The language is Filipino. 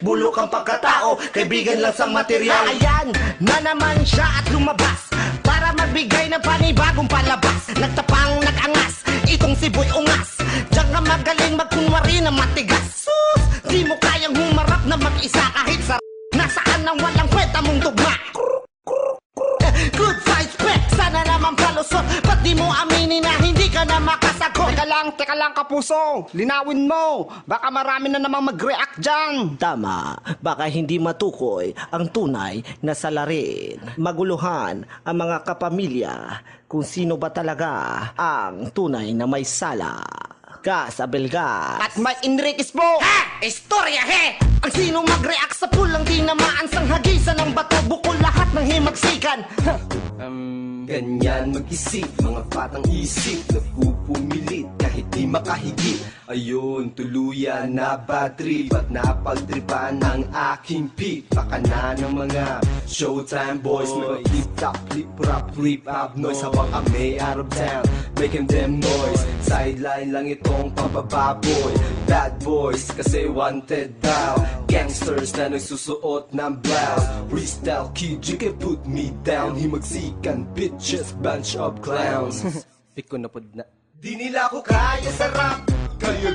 Bulok ang pagkatao, kaibigan lang sa material. Ayan, na naman siya at lumabas Para magbigay ng panibagong palabas. Nagtapang nagangas, itong si Boy Ungas. Diyan ka magaling magkunwari na matigas. Sus, di mo kayang humarap na mag-isa kahit sa Nasaan ang walang kwenta mong tugma Good vibes, pek, sana naman palusot Ba't di mo aminin lang, teka lang kapuso. Linawin mo, baka marami na namang mag-react dyan. Tama, baka hindi matukoy ang tunay na salarin. Maguluhan ang mga kapamilya Kung sino ba talaga ang tunay na may sala. Gas, Abelgas At may Enriquez po. Ha! Istorya, he! Ang sino mag-react sa pulang tinamaan sang hagisan ng bato Bukol lahat ng himagsikan Ganyan mag-isip, mga patang isip Nagpupumilit kahit di makahigit. Ayun, tuluyan na bad trip At napagtripan ang aking pit Baka na ng mga showtime boys Mga flip-top, flip-rap, rip-up noise. Habang kami out of town, making them noise. Sideline lang itong pabababoy Bad boys, kasi wanted daw. Gangsters na nagsusuot ng blouse. Freestyle kid, you can put me down. Himagsikan, bitches, bunch of clowns. Pick ko na po na Di nila ko kaya sa rap. Ako